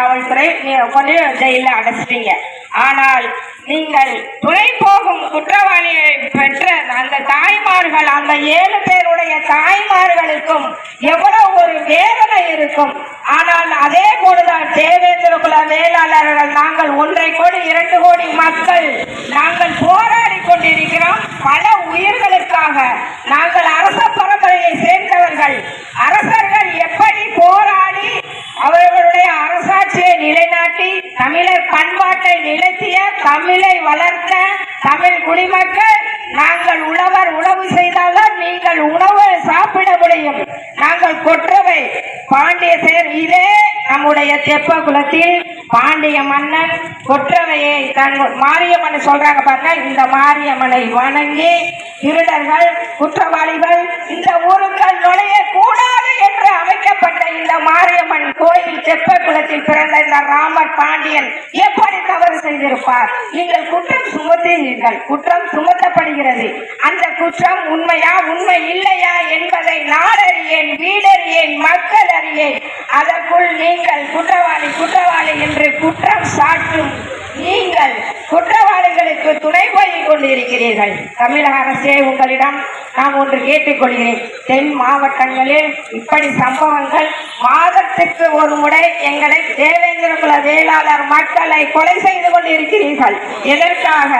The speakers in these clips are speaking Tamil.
காவல்துறை கொண்டு ஜெயில அடைச்சிட்டீங்க. ஆனால் நீங்கள் துணை போகும் குற்றவாளிகளை பெற்ற அந்த தாய்மார்கள் அந்த ஏழு பேருடைய தாய்மார்களுக்கும் எவ்வளவு ஒரு வேதனை இருக்கும். ஆனால் அதே போலதான் தேவேந்திர குல வேளாளர்கள் நாங்கள் ஒன்றை கோடி இரண்டு கோடி மக்கள் நாங்கள் போராடி கொண்டிருக்கிறோம். பல உயிர்களுக்காக நாங்கள் அரச பரம்பரையை சேர்ந்தவர்கள். அரசர்கள் எப்படி போராடி அவர்களுடைய அரச தமிழை வளர்த்த தமிழ் குடிமக்கள் நாங்கள் உழவர் உழவு செய்தால்தான் நீங்கள் உணவு சாப்பிட முடியும். நாங்கள் கொற்றவை. பாண்டிய செயல் இதே நம்முடைய தெப்ப குலத்தில் பாண்டிய மன்னன் கொற்றவையை தன் மாரியம்மன் சொல்றாங்க பாருங்க இந்த மாரியம்மனை வணங்கி திருடர்கள் குற்றவாளிகள் இந்த ஊருக்கள் நுழைய கூடாது தெப்ப பிறந்த இந்த ராமர் பாண்டியன் எப்படி தவறு செய்திருப்பார்? நீங்கள் குற்றம் சுமத்துகிறீர்கள் குற்றம் சுமத்தப்படுகிறது. அந்த குற்றம் உண்மையா உண்மை இல்லையா என்பதை நாடறியேன் வீடறியேன் மக்கள் அறியேன். அதற்குள் நீங்கள் குற்றவாளி குற்றவாளி என்று குற்றம் சாட்டும் நீங்கள் குற்றவாளிகளுக்கு துணை போய் கொண்டிருக்கிறீர்கள். தமிழக அரசே உங்களிடம் நான் ஒன்று கேட்டுக்கொள்கிறேன். தென் மாவட்டங்களில் இப்படி சம்பவங்கள் மாதத்துக்கு ஒரு முறை எங்களை தேவேந்திர குல வேளாளர் மக்களை கொலை செய்து கொண்டிருக்கிறீர்கள். எதற்காக?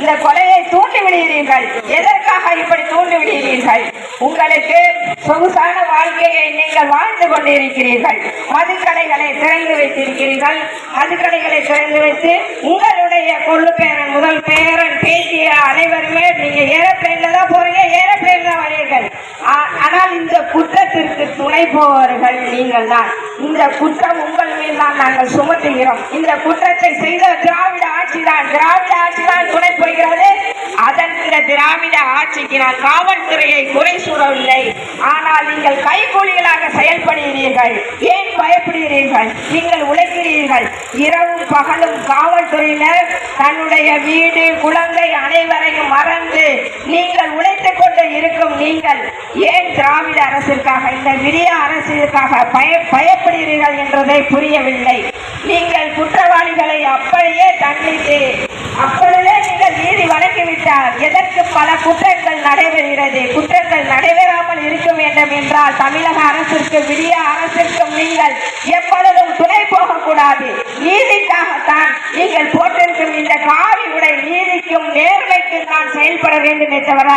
இந்த கொலையை தூண்டி விடுகிறீர்கள். எதற்காக இப்படி தூண்டி விடுகிறீர்கள்? உங்களுக்கு சொகுசான வாழ்க்கையை நீங்கள் வாழ்ந்து கொண்டிருக்கிறீர்கள். மதுக்கடைகளை திறந்து வைத்திருக்கிறீர்கள். மதுக்கடைகளை திறந்து வைத்து உங்களுடைய கொள்ளு பேரன் முதல் பேரன் பேசிய அனைவருமே நீங்க ஏரோப்ளைன்ல தான் போறீங்க ஏரோப்ளைன்ல வரீர்கள் ஆனால் இந்த குற்றத்திற்கு துணை போவர்கள் நீங்கள் தான். இந்த குற்றம் உங்கள் மீது தான் நாங்கள் சுமத்துகிறோம். இந்த குற்றத்தை செய்த திராவிட ஆட்சி தான். திராவிட ஆட்சி தான் துணை போகிறது அதன் திராவிட ஆட்சிக்கு நான் காவல்துறையை குறை சூறவில்லை ஆனால் நீங்கள் கைகூலிகளாக செயல்படுகிறீர்கள். ஏன் பயப்படுகிறீர்கள்? நீங்கள் உழைக்கிறீர்கள். இரவும் பகலும் காவல்துறையினர் தன்னுடைய வீடு குழந்தை அனைவரையும் மறந்து நீங்கள் உழைத்துக் கொண்டு இருக்கும் நீங்கள் ஏன் திராவிட அரசிற்காக இந்த விடிய அரசிற்காக பய பயப்படுகிறீர்கள் என்றதை புரியவில்லை. நீங்கள் குற்றவாளிகளை அப்படியே தண்டித்து அப்படியே நீங்கள் நீதி வழங்கிவிட்டார் எதற்கு பல குற்றங்கள் நடைபெறுகிறது? குற்றங்கள் நடைபெறாமல் இருக்க வேண்டும் என்றால் தமிழக அரசிற்கு விடிய அரசிற்கும் நீங்கள் எப்பொழுதும் துணை போகக்கூடாது. நீதிக்காகத்தான் நீங்கள் போட்டிருக்கும் இந்த காவி உடை நீதிக்கும் நேர்மைக்கும் தான் செயல்பட வேண்டும் தவிர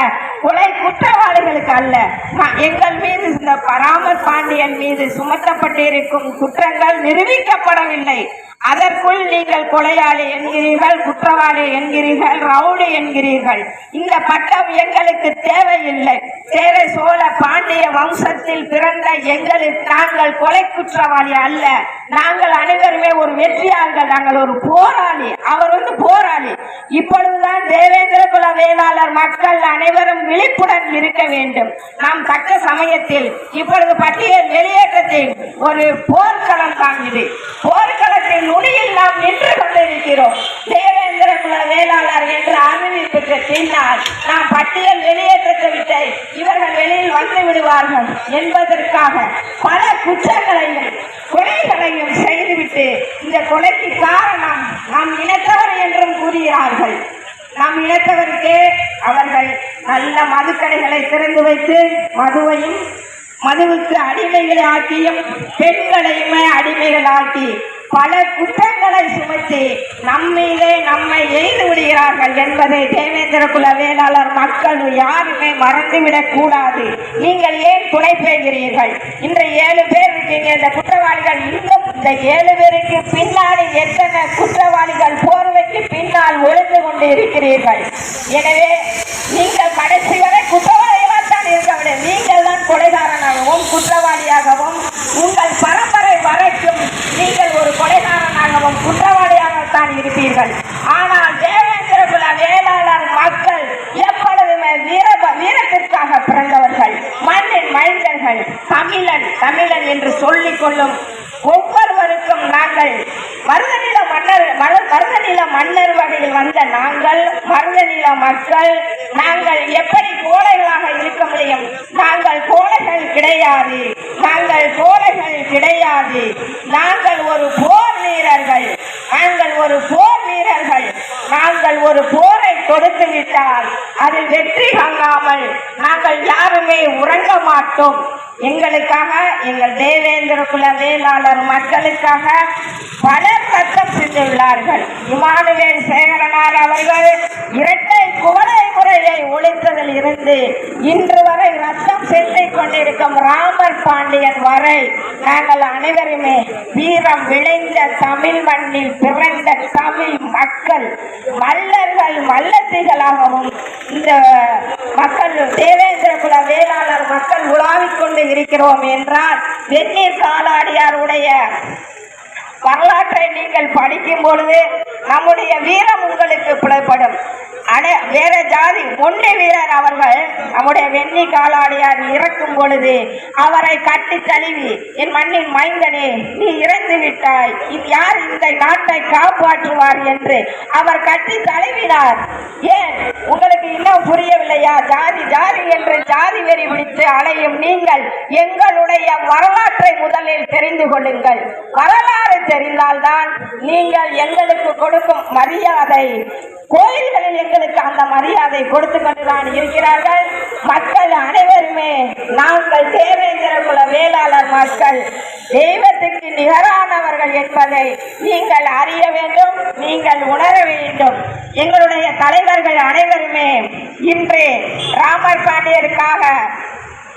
கொலை குற்றவாளிகளுக்கு அல்ல. நான் எங்கள் மீது இந்த பராமர் பாண்டியன் மீது சுமத்தப்பட்டிருக்கும் குற்றங்கள் நிரூபிக்கப்படவில்லை. அதற்குள் நீங்கள் கொலையாளி என்கிறீர்கள் குற்றவாளி என்கிறீர்கள் ரவுடி என்கிறீர்கள். இந்த பட்டம் எங்களுக்கு தேவையில்லை. சேர சோழ பாண்டிய வம்சத்தில் பிறந்த எங்களுக்கு நாங்கள் கொலை குற்றவாளி அல்ல. நாங்கள் அனைவருமே ஒரு வெற்றியாளர்கள் நாங்கள் ஒரு போராளி. அவர் வந்து போராளி. இப்பொழுதுதான் தேவேந்திர குல வேளாளர் மக்கள் அனைவரும் விழிப்புடன் இருக்க வேண்டும். நாம் தக்க சமயத்தில் இப்பொழுது பட்டியல் வெளியேற்றத்தை ஒரு போர்க்களம் தான் இது. போர்க்களத்தின் நுனியில் நாம் நின்று கொண்டிருக்கிறோம். தேவே குல வேளாளர் என்று அறிவிப்புக்கு பின்னால் நாம் பட்டியல் வெளியேற்றத்தை விட்டு இவர்கள் வெளியில் வந்து விடுவார்கள் என்பதற்காக பல குற்றங்களையும் கொலைகளையும் செய்துவிட்டு இந்த கொலைக்கு காரணம் நாம் இனத்தவர் என்றும் கூறுகிறார்கள். நம் இனத்தவருக்கே அவர்கள் நல்ல மதுக்கடைகளை திறந்து வைத்து மதுவையும் மதுவுக்கு அடிமைகளை ஆக்கியும் பெண்களையுமே அடிமைகள் ஆக்கி பல குற்றங்களை சுமத்தி நம்மீதே நம்மை எய்து விடுகிறார்கள் என்பதை தேவேந்திர குல வேளாளர் மக்கள் யாருமே மறந்துவிடக் கூடாது. நீங்கள் ஏன் துணை பெறுகிறீர்கள் இன்று ஏழு பேர் இருக்கீங்க. இந்த குற்றவாளிகள் இன்னும் இந்த ஏழு பேருக்கு பின்னாடி எத்தனை குற்றவாளிகள் போர்வைக்கு பின்னால் ஒளிந்து கொண்டு இருக்கிறீர்கள்? எனவே நீங்கள் கடைசி வரை குற்றவாளிகளாக தான் இருக்க வேண்டும். நீங்கள் தான் கொலைகாரனாகவும் குற்றவாளியாகவும் உங்கள் பரம்பரை வரைக்கும் ஒரு கொலைகாரனாகவும் குற்றவாளியாகத்தான் இருப்பீர்கள். ஆனால் தேவேந்திர குல வேளாளர் மக்கள் எப்பொழுதுமே வீர வீரத்திற்காக பிறந்தவர்கள். மண்ணின் மைந்தர்கள். தமிழன் தமிழன் என்று சொல்லிக் கொள்ளும் ஒவ்வொருவருக்கும் நாங்கள் மருதநில மன்னர் மருதநில மன்னர் வகையில் வந்த நாங்கள் மருதநில மக்கள் நாங்கள் எப்படி கோழைகளாக இருக்க முடியும்? நாங்கள் கோழைகள் கிடையாது. நாங்கள் கோ கிடையாது நாங்கள் ஒரு போர் வீரர்கள். நாங்கள் ஒரு போர் வீரர்கள். நாங்கள் ஒரு போரை கொடுத்து விட்டால் அதில் வெற்றி காணாமல் நாங்கள் யாருமே உறங்க மாட்டோம். எங்களுக்காக எங்கள் தேவேந்திர குல வேளாளர் மக்களுக்காக பலர் ரத்தம் சிந்துள்ளார்கள். இமானுவேல் சேகரனார் அவர்கள் இரட்டை குவளை முறையை ஒழித்ததில் இருந்து இன்று வரை ரத்தம் சிந்திக் கொண்டிருக்கும் ராமர் பாண்டியன் வரை நாங்கள் அனைவருமே வீரம் விளைந்த தமிழ் மண்ணில் பிறந்த தமிழ் மக்கள் மல்லர்கள் மல்லத்திகளாகவும் இந்த மக்கள் தேவேந்திர குல வேளாளர் மக்கள் உலாவிக் கொண்டு இருக்கிறோம் என்றால் வெந்நீர் காலாடியாருடைய வரலாற்றை நீங்கள் படிக்கும் பொழுது நம்முடைய வீரம் உங்களுக்கு புலப்படும். அனை வேற ஜாதி பொன்னி வீரர் அவர்கள் நம்முடைய வெண்ணி காலாடியார் இறக்கும் பொழுது அவரை கட்டி தழுவி என் மண்ணின் மைந்தனே நீ இறந்து விட்டாய். இது யார் இந்த நாட்டை காப்பாற்றுவார் என்று அவர் கட்டி தழுவினார். ஏன்? உங்களுக்கு இன்னும் புரியவில்லையா? ஜாதி ஜாதி என்று ஜாதி வெறி பிடித்து அலையும் நீங்கள் எங்களுடைய வரலாற்றை முதலில் தெரிந்து கொள்ளுங்கள். வரலாறு தெரிந்தால்தான் நீங்கள் எங்களுக்கு கொடுக்கும் மரியாதை. கோயில்களில் எங்களுக்கு அந்த மரியாதை கொடுத்து கொண்டுதான் இருக்கிறார்கள். மக்கள் அனைவருமே நாங்கள் தேவேந்திர குல வேளாளர் மக்கள். தெய்வத்துக்கு நிகரானவர்கள் என்பதை நீங்கள் அறிய வேண்டும் நீங்கள் உணர வேண்டும். எங்களுடைய தலைவர்கள் அனைவருமே இன்று ராமர் பாண்டியருக்காக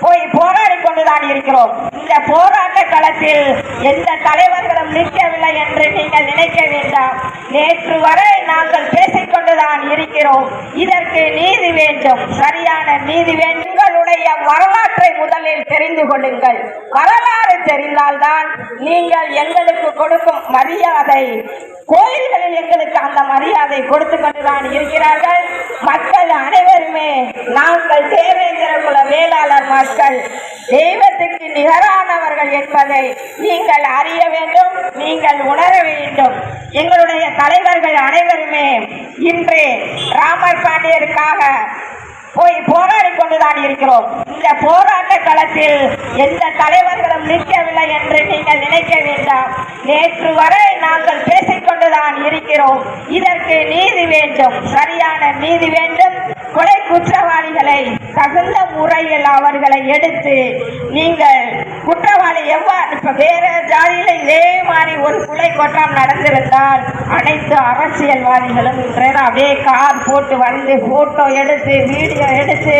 போய் போராடி கொண்டுதான் இருக்கிறோம். இந்த போராட்ட களத்தில் எந்த தலைவர்களும் நிற்கவில்லை என்று நீங்கள் நினைக்க வேண்டாம். நேற்று வரை நாங்கள் பேசிக் கொண்டுதான் இருக்கிறோம். இதற்கு நீதி வேண்டும். சரியான நீதி வேண்டும். உங்களுடைய வரலாற்றை முதலில் தெரிந்து கொள்ளுங்கள். வரலாறு தெரிந்தால்தான் நீங்கள் எங்களுக்கு கொடுக்கும் மரியாதை. கோயில்களில் எங்களுக்கு அந்த மரியாதை கொடுத்து கொண்டுதான் இருக்கிறார்கள். மக்கள் அனைவருமே நாங்கள் தேவேந்திர குல வேளாளர் மக்கள். தெய்வத்துக்கு நிகரானவர்கள் என்பதை நீங்கள் அறிய வேண்டும் நீங்கள் உணர வேண்டும். எங்களுடைய தலைவர்கள் அனைவருமே இன்று ராமர் பாண்டியருக்காக போய் போராடி கொண்டுதான் இருக்கிறோம். இந்த போராட்ட களத்தில் எந்த தலைவர்களும் நிற்கவில்லை என்று நீங்கள் நினைக்க வேண்டாம். நேற்று வரை நாங்கள் பேசிக் கொண்டுதான் இருக்கிறோம். இதற்கு நீதி வேண்டும். சரியான நீதி வேண்டும். கொலை குற்றவாளிகளை தகுந்த முறையில் அவர்களை எடுத்து நீங்கள் குற்றவாளி எவ்வாறு இப்போ வேற ஜாதியில இதே மாதிரி ஒரு கொலை குற்றம் நடந்திருந்தால் அனைத்து அரசியல்வாதிகளும் இன்றைய அப்படியே கார் போட்டு வந்து போட்டோ எடுத்து வீடியோ எடுத்து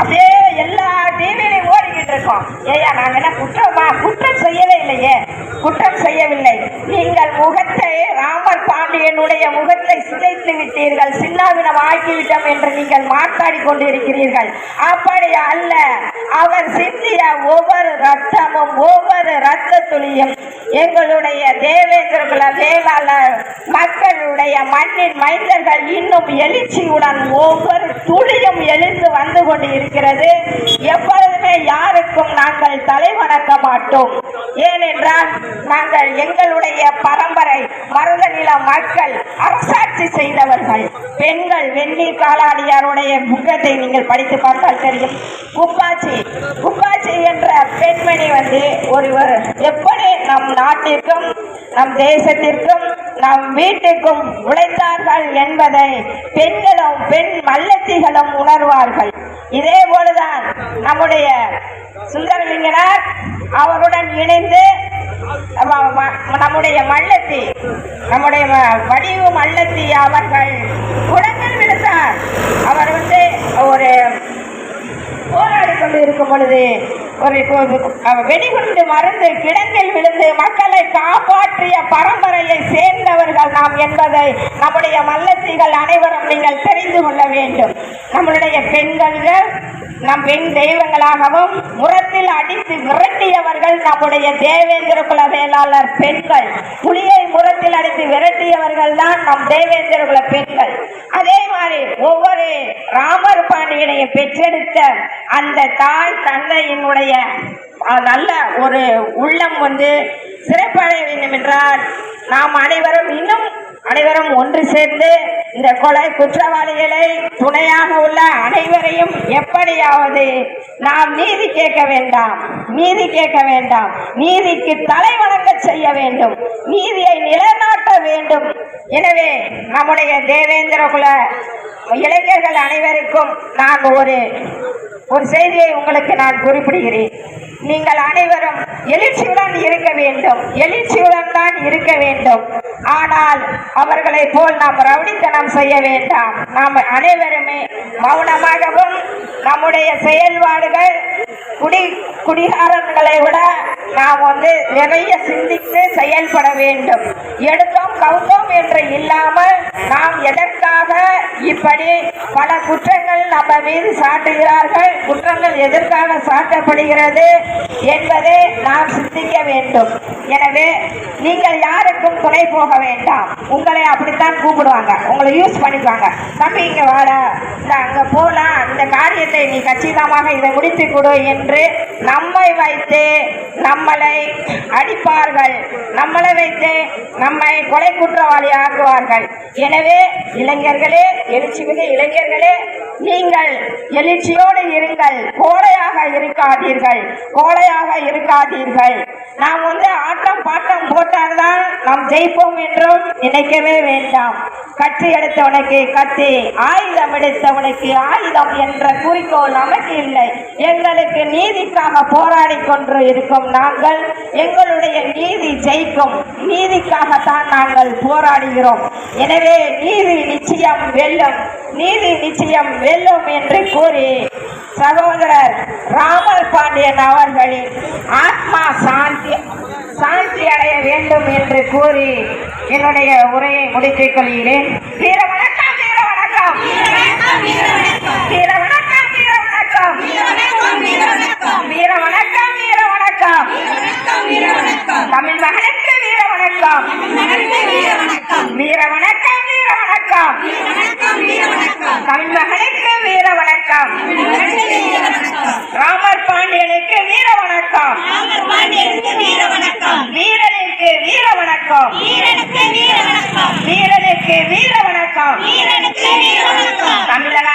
அப்படியே எல்லா டிவிலையும் ஓடிக்கிட்டு இருக்கோம். ஏயா நாங்க என்ன குற்றமா? குற்றம் செய்யவே இல்லையே. குற்றம் செய்யவில்லை. நீங்கள் முகத்தை ராமர் பாண்டியனுடைய முகத்தை சிதைத்து விட்டீர்கள். சின்னாவினம் ஆக்கிவிட்டோம் என்று நீங்கள் மாட்டாடி கொண்டிருக்கிறீர்கள். அப்படி அல்ல. அவர் சிந்திய ஒவ்வொரு ரத்தமும் ஒவ்வொரு ரத்த துளியும் எங்களுடைய தேவேந்திர குல வேளாளர் மக்களுடைய மண்ணின் மைந்தர்கள் இன்னும் எழுச்சியுடன் ஒவ்வொரு துளியும் எழுந்து வந்து கொண்டு இருக்கிறது எப்பொழுதுமே யாருக்கும் நாங்கள் தலை வணக்க மாட்டோம். ஏனென்றால் நாங்கள் எங்களுடைய பரம்பரை மருதநில மக்கள் அரசாட்சி செய்தவர்கள். பெண்கள் வெந்நீர் காலாடியாருடைய புக்கத்தை நீங்கள் படித்து பார்த்தால் தெரியும். குப்பாச்சி குப்பாச்சி என்ற பெண்மணி வந்து ஒருவர் எப்படி நம் நாட்டிற்கும் நம் தேசத்திற்கும் நம் வீட்டுக்கும் உழைத்தார்கள் என்பதை பெண்களும் பெண் மல்லத்திகளும் உணர்வார்கள். இதே போலதான் நம்முடைய சுந்தரலிங்கனார் அவருடன் இணைந்து நம்முடைய மல்லத்தி நம்முடைய ம- வடிவு மல்லத்தி அவர்கள் குடங்கள் விழுத்தார் அவர் வந்து ஒரு போராடி கொண்டு இருக்கும் பொழுது ஒரு வெடிகுண்டு மருந்து கிடங்கில் விழுந்து மக்களை காப்பாற்றிய பரம்பரையை சேர்ந்தவர்கள் நாம் என்பதை நம்முடைய மல்லத்திகள் அனைவரும் நீங்கள் தெரிந்து கொள்ள வேண்டும். நம்மளுடைய பெண்கள்கள் நம் பெண் தெய்வங்களாகவும் முரத்தில் அடித்து விரட்டியவர்கள் நம்முடைய தேவேந்திர குல வேளாளர் பெண்கள். புலியை முரத்தில் அடித்து விரட்டியவர்கள் தான் நம் தேவேந்திர குல பெண்கள். அதே மாதிரி ஒவ்வொரு ராமர் பாண்டியனையை பெற்றெடுத்த அந்த தாய் தந்தையினுடைய நல்ல ஒரு உள்ளம் வந்து சிறப்படைய வேண்டும் என்றால் நாம் அனைவரும் இன்னும் அனைவரும் ஒன்று சேர்ந்து இந்த கொலை குற்றவாளிகளை துணையாக உள்ள அனைவரையும் எப்படியாவது நாம் நீதி கேட்க வேண்டாம் நீதி கேட்க வேண்டாம் நீதிக்கு தலை வணங்க செய்ய வேண்டும் நீதியை நிலைநாட்ட வேண்டும். எனவே நம்முடைய தேவேந்திர குல இளைஞர்கள் அனைவருக்கும் நான் ஒரு ஒரு செய்தியை உங்களுக்கு நான் குறிப்பிடுகிறேன். நீங்கள் அனைவரும் எழுச்சியுடன் இருக்க வேண்டும். எழுச்சியுடன் தான் இருக்க வேண்டும். ஆனால் அவர்களை போல் நாம் ரவுடித்தனம் செய்ய வேண்டாம். நாம் அனைவருமே மௌனமாகவும் நம்முடைய செயல்பாடுகள் குடி குடிகாரன்களை விட நாம் வந்து நிறைய சிந்தித்து செயல்பட வேண்டும். எடுத்தோம் கவுந்தோம் என்று இல்லாமல் நாம் எதற்காக இப்படி பல குற்றங்கள் நம்ம மீது சாட்டுகிறார்கள்? குற்றங்கள் எதற்காக சாட்டப்படுகிறது என்பதை நாம் சிந்திக்க வேண்டும். எனவே நீங்கள் யாருக்கும் துணை போக வேண்டாம். உங்களை அப்படித்தான் கூப்பிடுவாங்க. உங்களை யூஸ் பண்ணிக்குவாங்க. தம்பி இங்கே வாட. இந்த அங்கே போகலாம் இந்த காரியத்தை நீ கச்சிதமாக இதை முடித்து கொடு என்று நம்மை வைத்து நம்மளை அடிப்பார்கள். நம்மளை வைத்து நம்மை கொலை குற்றவாளி ஆக்குவார்கள் எனவே இளைஞர்களே எழுச்சி மிக இளைஞர்களே நீங்கள் எழுச்சியோடு இருங்கள். கோழையாக இருக்காதீர்கள். கோழையாக இருக்காதீர்கள். நாம் வந்து ஆட்டம் பாட்டம் போட்டால்தான் நாம் ஜெயிப்போம் என்றும் நினைக்கவே வேண்டாம். கட்சி எடுத்தவனுக்கு கத்தி ஆயுதம் எடுத்தவனுக்கு ஆயுதம் என்ற குறிக்கோள் நமக்கு இல்லை. எங்களுக்கு நீதிக்காக போராடி கொண்டு இருக்கும் நாங்கள். எங்களுடைய நீதி ஜெயிக்கும். நீதிக்காகத்தான் நாங்கள் போராடுகிறோம். எனவே நீதி நிச்சயம் வெல்லும். நீதி நிச்சயம் வெல்லும் என்று கூறி சகோதரர் ராமர் பாண்டியன் அவர்களின் ஆத்மா சாந்தி சாந்தி அடைய வேண்டும் என்று கூறி என்னுடைய உரையை முடித்துக் கொள்கிறேன். வீர வணக்கம். வீர வணக்கம் வீர வணக்கம் வீர வணக்கம் வீர வணக்கம் வீர வணக்கம் தமிழ் மகனுக்கு வீர வணக்கம் வீர வணக்கம் வீர வணக்கம் கண்மகனுக்கு வீர வணக்கம் ராமர் பாண்டியனுக்கு வீர வணக்கம் வீரனுக்கு வீர வணக்கம் வீரனுக்கு வீர வணக்கம் தமிழக